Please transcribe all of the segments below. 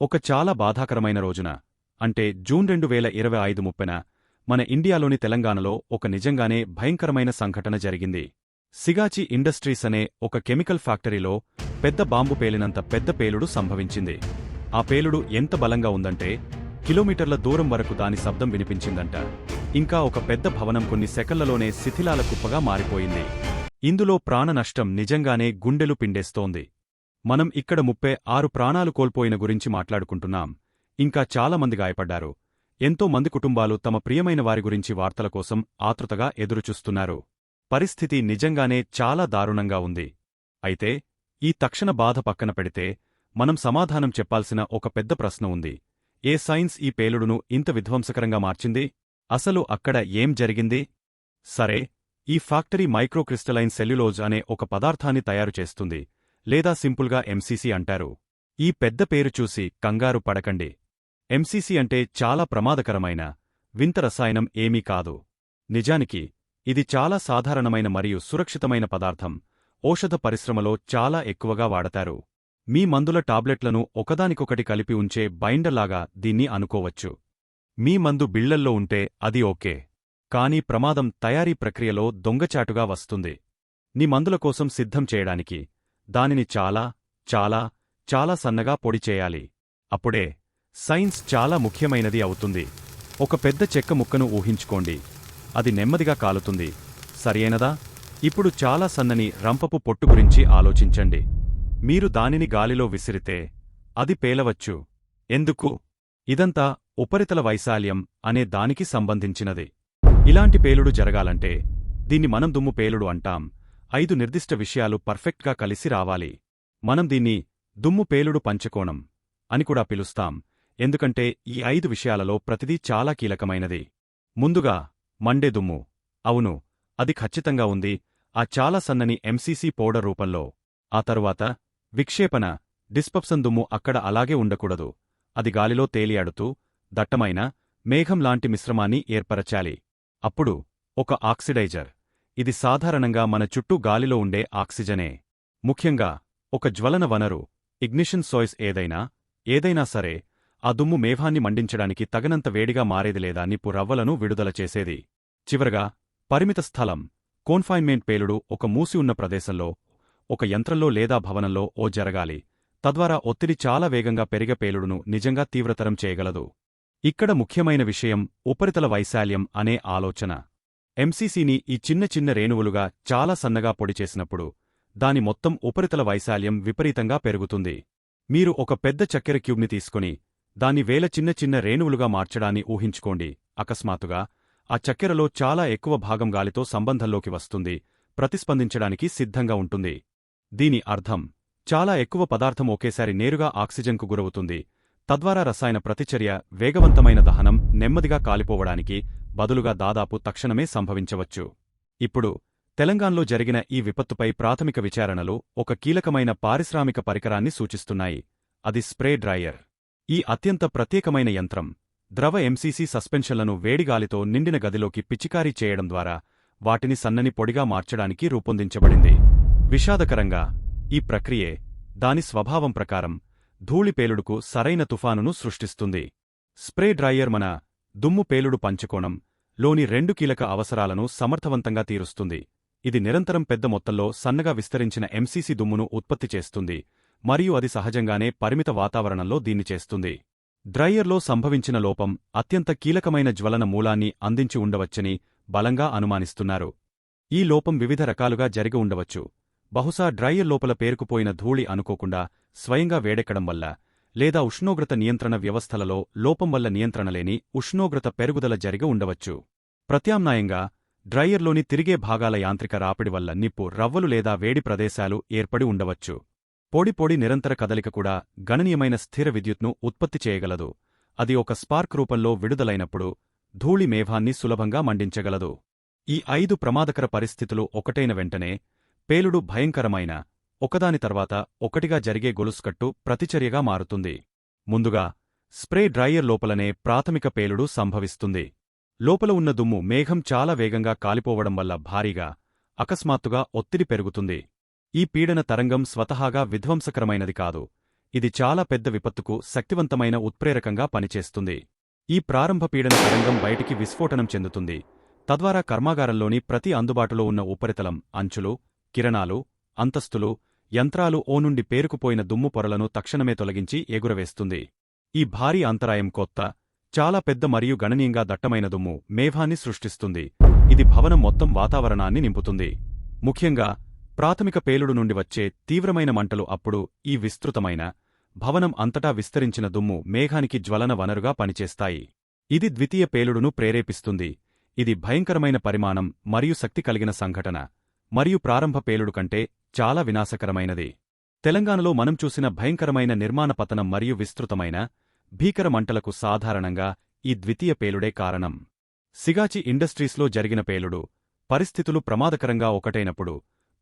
ఒక చాలా బాధాకరమైన రోజున అంటే జూన్ రెండు వేల ఇరవై ఐదు ముప్పెన మన ఇండియాలోని తెలంగాణలో ఒక నిజంగానే భయంకరమైన సంఘటన జరిగింది. సిగాచి ఇండస్ట్రీస్ అనే ఒక కెమికల్ ఫ్యాక్టరీలో పెద్ద బాంబు పేలినంత పెద్ద పేలుడు సంభవించింది. ఆ పేలుడు ఎంత బలంగా ఉందంటే కిలోమీటర్ల దూరం వరకు దాని శబ్దం వినిపించిందంట. ఇంకా ఒక పెద్ద భవనం కొన్ని సెకళ్ళలోనే శిథిలాల కుప్పగా మారిపోయింది. ఇందులో ప్రాణ నష్టం నిజంగానే గుండెలు పిండేస్తోంది. మనం ఇక్కడ ముప్పై ఆరు ప్రాణాలు కోల్పోయిన గురించి మాట్లాడుకుంటున్నాం. ఇంకా చాలా మంది గాయపడ్డారు. ఎంతో మంది కుటుంబాలు తమ ప్రియమైన వారి గురించి వార్తల కోసం ఆతృతగా ఎదురుచూస్తున్నారు. పరిస్థితి నిజంగానే చాలా దారుణంగా ఉంది. అయితే ఈ తక్షణ బాధ పక్కన పెడితే మనం సమాధానం చెప్పాల్సిన ఒక పెద్ద ప్రశ్న ఉంది. ఏ సైన్స్ ఈ పేలుడును ఇంత విధ్వంసకరంగా మార్చింది? అసలు అక్కడ ఏం జరిగింది? సరే ఈ ఫ్యాక్టరీ మైక్రోక్రిస్టలైన్ సెల్యులోజ్ అనే ఒక పదార్థాన్ని తయారు చేస్తుంది. లేదా సింపుల్గా ఎంసీసీ అంటారు. ఈ పెద్ద పేరు చూసి కంగారు పడకండి. ఎంసీసీ అంటే చాలా ప్రమాదకరమైన వింత రసాయనం ఏమీ కాదు. నిజానికి ఇది చాలా సాధారణమైన మరియు సురక్షితమైన పదార్థం. ఔషధ పరిశ్రమలో చాలా ఎక్కువగా వాడతారు. మీ మందుల టాబ్లెట్లను ఒకదానికొకటి కలిపి ఉంచే బైండర్లాగా దీన్ని అనుకోవచ్చు. మీ మందు బిళ్ళల్లో ఉంటే అది ఓకే. కానీ ప్రమాదం తయారీ ప్రక్రియలో దొంగచాటుగా వస్తుంది. నీ మందుల కోసం సిద్ధం చేయడానికి దానిని చాలా చాలా చాలా సన్నగా పొడి చేయాలి. అప్పుడే సైన్స్ చాలా ముఖ్యమైనది అవుతుంది. ఒక పెద్ద చెక్క ముక్కను ఊహించుకోండి. అది నెమ్మదిగా కాలుతుంది. సరియైనదా? ఇప్పుడు చాలా సన్నని రంపపు పొట్టు గురించి ఆలోచించండి. మీరు దానిని గాలిలో విసిరితే అది పేలవచ్చు. ఎందుకు? ఇదంతా ఉపరితల వైశాల్యం అనే దానికి సంబంధించినది. ఇలాంటి పేలుడు జరగాలంటే దీన్ని మనం దుమ్ము పేలుడు అంటాం. ఐదు నిర్దిష్ట విషయాలు పర్ఫెక్ట్గా కలిసి రావాలి. మనం దీన్ని దుమ్ము పేలుడు పంచకోణం అని కూడా పిలుస్తాం. ఎందుకంటే ఈ ఐదు విషయాలలో ప్రతిదీ చాలా కీలకమైనది. ముందుగా మండే దుమ్ము. అవును అది ఖచ్చితంగా ఉంది. ఆ చాలా సన్నని ఎంసీసీ పౌడర్ రూపంలో. ఆ తరువాత విక్షేపణ డిస్పప్సన్ దుమ్ము అక్కడ అలాగే ఉండకూడదు. అది గాలిలో తేలియాడుతూ దట్టమైన మేఘం లాంటి మిశ్రమాన్ని ఏర్పరచాలి. అప్పుడు ఒక ఆక్సిడైజర్. ఇది సాధారణంగా మన చుట్టూ గాలిలో ఉండే ఆక్సిజనే. ముఖ్యంగా ఒక జ్వలన వనరు ఇగ్నిషన్ సోయిస్ ఏదైనా ఏదైనా సరే ఆ దుమ్ము మేఘాన్ని మండించడానికి తగనంత వేడిగా మారేది లేదా నిప్పు రవ్వలను విడుదల చేసేది. చివరగా పరిమిత స్థలం కోన్ఫైన్మెంట్ పేలుడు ఒక మూసి ఉన్న ప్రదేశంలో ఒక యంత్రంలో లేదా భవనంలో ఓ జరగాలి. తద్వారా ఒత్తిడి చాలా వేగంగా పెరిగ పేలుడును నిజంగా తీవ్రతరం చేయగలదు. ఇక్కడ ముఖ్యమైన విషయం ఉపరితల వైశాల్యం అనే ఆలోచన. ఎంసీసీని ఈ చిన్న చిన్న రేణువులుగా చాలా సన్నగా పొడి చేసినప్పుడు దాని మొత్తం ఉపరితల వైశాల్యం విపరీతంగా పెరుగుతుంది. మీరు ఒక పెద్ద చక్కెర క్యూబ్ని తీసుకుని దాన్ని వేల చిన్న చిన్న రేణువులుగా మార్చడాన్ని ఊహించుకోండి. అకస్మాత్తుగా ఆ చక్కెరలో చాలా ఎక్కువ భాగం గాలితో సంబంధంలోకి వస్తుంది ప్రతిస్పందించడానికి సిద్ధంగా ఉంటుంది. దీని అర్థం చాలా ఎక్కువ పదార్థం ఒకేసారి నేరుగా ఆక్సిజన్కు గురవుతుంది. తద్వారా రసాయన ప్రతిచర్య వేగవంతమైన దహనం నెమ్మదిగా కాలిపోవడానికి బదులుగా దాదాపు తక్షణమే సంభవించవచ్చు. ఇప్పుడు తెలంగాణలో జరిగిన ఈ విపత్తుపై ప్రాథమిక విచారణలు ఒక కీలకమైన పారిశ్రామిక పరికరాన్ని సూచిస్తున్నాయి. అది స్ప్రే డ్రైయర్. ఈ అత్యంత ప్రత్యేకమైన యంత్రం ద్రవ ఎంసీసీ సస్పెన్షన్లను వేడిగాలితో నిండిన గదిలోకి పిచికారీ చేయడం ద్వారా వాటిని సన్నని పొడిగా మార్చడానికి రూపొందించబడింది. విషాదకరంగా ఈ ప్రక్రియే దాని స్వభావం ప్రకారం ధూళిపేలుడుకు సరైన తుఫానును సృష్టిస్తుంది. స్ప్రే డ్రైయర్ మన దుమ్ము పేలుడు పంచకోణం లోని రెండు కీలక అవసరాలను సమర్థవంతంగా తీరుస్తుంది. ఇది నిరంతరం పెద్ద మొత్తంలో సన్నగా విస్తరించిన ఎంసీసీ దుమ్మును ఉత్పత్తి చేస్తుంది మరియు అది సహజంగానే పరిమిత వాతావరణంలో దీన్ని చేస్తుంది. డ్రైయర్లో సంభవించిన లోపం అత్యంత కీలకమైన జ్వలన మూలాన్ని అందించి ఉండవచ్చని బలంగా అనుమానిస్తున్నారు. ఈ లోపం వివిధ రకాలుగా జరిగి ఉండవచ్చు. బహుశా డ్రైయర్ లోపల పేరుకుపోయిన ధూళి అనుకోకుండా స్వయంగా వేడెక్కడం వల్ల లేదా ఉష్ణోగ్రత నియంత్రణ వ్యవస్థలలో లోపం వల్ల నియంత్రణలేని ఉష్ణోగ్రత పెరుగుదల జరిగి ఉండవచ్చు. ప్రత్యామ్నాయంగా డ్రైయర్లోని తిరిగే భాగాల యాంత్రిక రాపిడి వల్ల నిప్పు రవ్వలు లేదా వేడి ప్రదేశాలు ఏర్పడి ఉండవచ్చు. పొడి పొడి నిరంతర కదలిక కూడా గణనీయమైన స్థిర విద్యుత్ను ఉత్పత్తి చేయగలదు. అది ఒక స్పార్క్ రూపంలో విడుదలైనప్పుడు ధూళి మేఘాన్ని సులభంగా మండించగలదు. ఈ ఐదు ప్రమాదకర పరిస్థితులు ఒకటైన వెంటనే పేలుడు భయంకరమైన ఒకదాని తర్వాత ఒకటిగా జరిగే గొలుసుకట్టు ప్రతిచర్యగా మారుతుంది. ముందుగా స్ప్రే డ్రైయర్ లోపలనే ప్రాథమిక పేలుడు సంభవిస్తుంది. లోపల ఉన్న దుమ్ము మేఘం చాలా వేగంగా కాలిపోవడం వల్ల భారీగా అకస్మాత్తుగా ఒత్తిడి పెరుగుతుంది. ఈ పీడన తరంగం స్వతహాగా విధ్వంసకరమైనది కాదు. ఇది చాలా పెద్ద విపత్తుకు శక్తివంతమైన ఉత్ప్రేరకంగా పనిచేస్తుంది. ఈ ప్రారంభ పీడన తరంగం బయటికి విస్ఫోటనం చెందుతుంది. తద్వారా కర్మాగారంలోని ప్రతి అందుబాటులో ఉన్న ఉపరితలం అంచులు కిరణాలు అంతస్తులు యంత్రాలు ఓ నుండి పేరుకుపోయిన దుమ్ము పొరలను తక్షణమే తొలగించి ఎగురవేస్తుంది. ఈ భారీ అంతరాయం కొత్త చాలా పెద్ద మరియు గణనీయంగా దట్టమైన దుమ్ము మేఘాన్ని సృష్టిస్తుంది. ఇది భవనం మొత్తం వాతావరణాన్ని నింపుతుంది. ముఖ్యంగా ప్రాథమిక పేలుడు నుండి వచ్చే తీవ్రమైన మంటలు అప్పుడు ఈ విస్తృతమైన భవనం అంతటా విస్తరించిన దుమ్ము మేఘానికి జ్వలన వనరుగా పనిచేస్తాయి. ఇది ద్వితీయ పేలుడును ప్రేరేపిస్తుంది. ఇది భయంకరమైన పరిమాణం మరియు శక్తి కలిగిన సంఘటన. మరియు ప్రారంభ పేలుడు కంటే చాలా వినాశకరమైనది. తెలంగాణలో మనం చూసిన భయంకరమైన నిర్మాణ పతనం మరియు విస్తృతమైన భీకర మంటలకు సాధారణంగా ఈ ద్వితీయ పేలుడే కారణం. సిగాచి ఇండస్ట్రీస్లో జరిగిన పేలుడు పరిస్థితులు ప్రమాదకరంగా ఒకటైనప్పుడు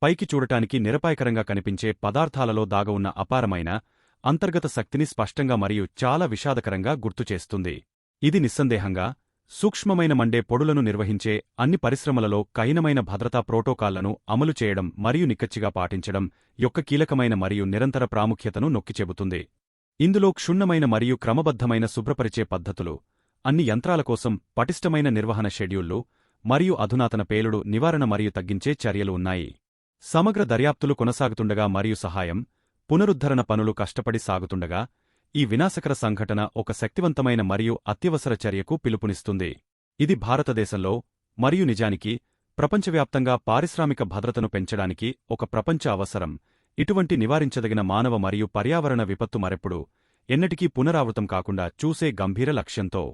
పైకి చూడటానికి నిరపాయకరంగా కనిపించే పదార్థాలలో దాగవున్న అపారమైన అంతర్గత శక్తిని స్పష్టంగా మరియు చాలా విషాదకరంగా గుర్తుచేస్తుంది. ఇది నిస్సందేహంగా సూక్ష్మమైన మండే పొడులను నిర్వహించే అన్ని పరిశ్రమలలో కఠినమైన భద్రతా ప్రోటోకాల్లను అమలు చేయడం మరియు నిక్కచ్చిగా పాటించడం యొక్క కీలకమైన మరియు నిరంతర ప్రాముఖ్యతను నొక్కిచెబుతుంది. ఇందులో క్షుణ్ణమైన మరియు క్రమబద్ధమైన శుభ్రపరిచే పద్ధతులు అన్ని యంత్రాల కోసం పటిష్టమైన నిర్వహణ షెడ్యూళ్ళు మరియు అధునాతన పేలుడు నివారణ మరియు తగ్గించే చర్యలు ఉన్నాయి. సమగ్ర దర్యాప్తులు కొనసాగుతుండగా మరియు సహాయం పునరుద్ధరణ పనులు కష్టపడి సాగుతుండగా ఈ వినాశకర సంఘటన ఒక శక్తివంతమైన మరియు అత్యవసర చర్యకు పిలుపునిస్తుంది. ఇది భారతదేశంలో మరియు నిజానికి ప్రపంచవ్యాప్తంగా పారిశ్రామిక భద్రతను పెంచడానికి ఒక ప్రపంచ అవసరం. ఇటువంటి నివారించదగిన మానవ మరియు పర్యావరణ విపత్తు మరెప్పుడు ఎన్నటికీ పునరావృతం కాకుండా చూసే గంభీర లక్ష్యంతో.